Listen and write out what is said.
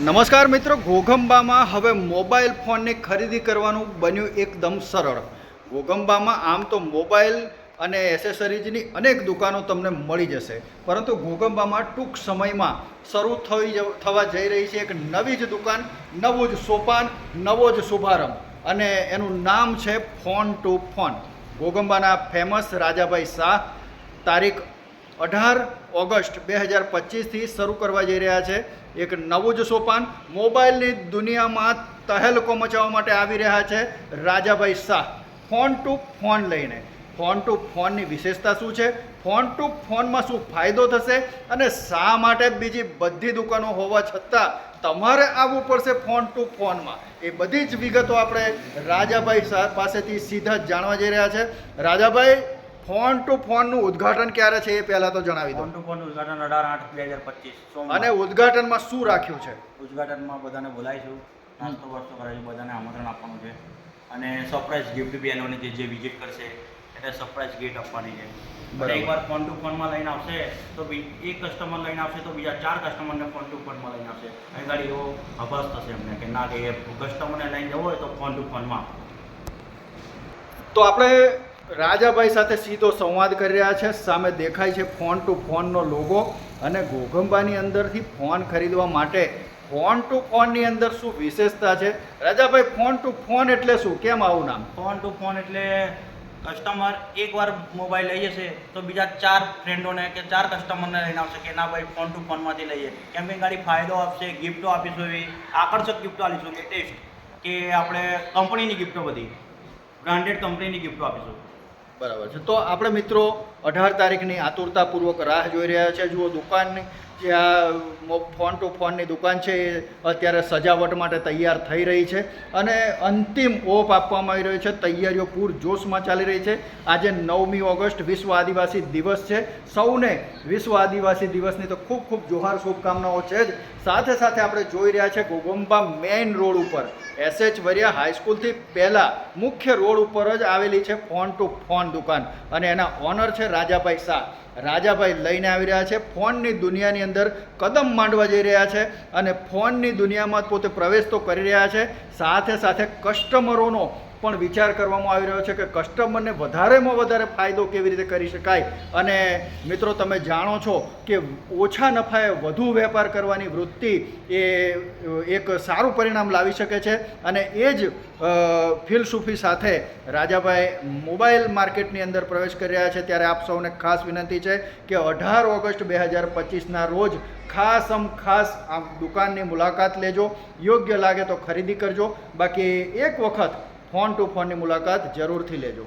નમસ્કાર મિત્રો, ઘોઘંબામાં હવે મોબાઈલ ફોનની ખરીદી કરવાનું બન્યું એકદમ સરળ. ઘોઘંબામાં આમ તો મોબાઈલ અને એસેસરીઝની અનેક દુકાનો તમને મળી જશે. પરંતુ ઘોઘંબામાં ટૂંક સમયમાં શરૂ થઈ થવા જઈ રહી છે એક નવી જ દુકાન, નવું જ સોપાન, નવો જ શુભારંભ. અને એનું નામ છે ફોન ટુ ફોન. ઘોઘંબાના ફેમસ રાજાભાઈ શાહ, તારીખ અઢાર ઓગસ્ટ બે હજાર પચીસથી શરૂ કરવા જઈ રહ્યા છે. એક નવું જ સોપાન મોબાઈલની દુનિયામાં તહેલકો મચાવવા માટે આવી રહ્યા છે. Rajabhai Shah, phone to phone લઈને. ફોન ટુ ફોનની વિશેષતા શું છે? ફોન ટુ ફોનમાં શું ફાયદો થશે? અને શા માટે બીજી બધી દુકાનો હોવા છતાં તમારે આવવું પડશે ફોન ટુ ફોનમાં? એ બધી જ વિગતો આપણે રાજાભાઈ શાહ પાસેથી સીધા જ જાણવા જઈ રહ્યા છે. રાજાભાઈ ફોન ટુ ફોનનું ઉદ્ઘાટન ક્યારે છે એ પહેલાં તો જણાવી દો. ફોન ટુ ફોન ઉદઘાટન અઢાર આઠ બે હજાર પચીસ અને ઉદ્ઘાટનમાં શું રાખ્યું છે? ઉદ્ઘાટનમાં બધાને બોલાવીશું નાસ્તો વાસ્તો કરાવીશું બધાને આમંત્રણ આપવાનું છે. અને સરપ્રાઈઝ ગિફ્ટ બી આનવાની જે જે વિઝિટ કરશે એટલે સરપ્રાઈઝ ગિફ્ટ આપવાની છે. અને એકવાર ફોન ટુ ફોનમાં લઈને આવશે તો એક કસ્ટમર લઈને આવશે તો બીજા ચાર કસ્ટમરને ફોન ટુ ફોનમાં લઈને આવશે. અહીં ગાડી એવો અભાસ થશે એમને કે ના કે એ કસ્ટમરને લઈને જવો હોય તો ફોન ટુ ફોનમાં. તો આપણે રાજાભાઈ સાથે સીધો સંવાદ કરી રહ્યા છે, સામે દેખાય છે ફોન ટુ ફોનનો લોગો અને ઘોઘંબાની અંદરથી ફોન ખરીદવા માટે ફોન ટુ ફોનની અંદર શું વિશેષતા છે? રાજાભાઈ, ફોન ટુ ફોન એટલે શું? કેમ આવું નામ? ફોન ટુ ફોન એટલે કસ્ટમર એકવાર મોબાઈલ લઈ જશે તો બીજા ચાર ફ્રેન્ડોને કે ચાર કસ્ટમરને લઈને આવશે કે ના ભાઈ, ફોન ટુ ફોનમાંથી લઈએ. કેમ્પિંગ ગાડી ફાયદો આપશે ગિફ્ટો આપીશું એવી આકર્ષક ગિફ્ટો આપીશું કે ટેસ્ટ કે આપણે કંપનીની ગિફ્ટો બધી. બ્રાન્ડેડ કંપનીની ગિફ્ટો આપીશું. બરાબર છે. તો આપણે મિત્રો અઢાર તારીખની આતુરતાપૂર્વક રાહ જોઈ રહ્યા છે. જુઓ દુકાનની જે આ ફોન ટુ ફોનની દુકાન છે, એ અત્યારે સજાવટ માટે તૈયાર થઈ રહી છે અને અંતિમ ઓપ આપવામાં આવી રહ્યો છે. તૈયારીઓ પૂરજોશમાં ચાલી રહી છે. આજે નવમી ઓગસ્ટ, વિશ્વ આદિવાસી દિવસ છે. સૌને વિશ્વ આદિવાસી દિવસની તો ખૂબ ખૂબ જોહાર શુભકામનાઓ છે જ. સાથે સાથે આપણે જોઈ રહ્યા છે ગોગંબા મેઇન રોડ ઉપર. એસએચ વરિયા હાઈસ્કૂલથી પહેલાં મુખ્ય રોડ ઉપર જ આવેલી છે ફોન ટુ ફોન દુકાન. અને એના ઓનર છે રાજાભાઈ શાહ. રાજાભાઈ લઈને આવી રહ્યા છે. ફોનની દુનિયાની અંદર કદમ માંડવા જઈ રહ્યા છે અને ફોનની દુનિયામાં પોતે પ્રવેશ તો કરી રહ્યા છે. સાથે સાથે કસ્ટમરોનો પણ વિચાર કરવામાં આવી રહ્યો છે કે કસ્ટમરને વધારેમાં વધારે ફાયદો કેવી રીતે કરી શકાય? અને મિત્રો, તમે જાણો છો કે ઓછા નફાએ વધુ વેપાર કરવાની વૃત્તિ એ એક સારું પરિણામ લાવી શકે છે. અને એ જ ફિલસૂફી સાથે રાજાભાઈ મોબાઈલ માર્કેટની અંદર પ્રવેશ કરી રહ્યા છે. ત્યારે આપ સૌને ખાસ વિનંતી છે કે અઢાર ઓગસ્ટ બે હજાર પચીસના રોજ ખાસ આમ ખાસ આ દુકાનની મુલાકાત લેજો. યોગ્ય લાગે તો ખરીદી કરજો. બાકી એક વખત ફોન ટુ ફોનની મુલાકાત જરૂરથી લેજો.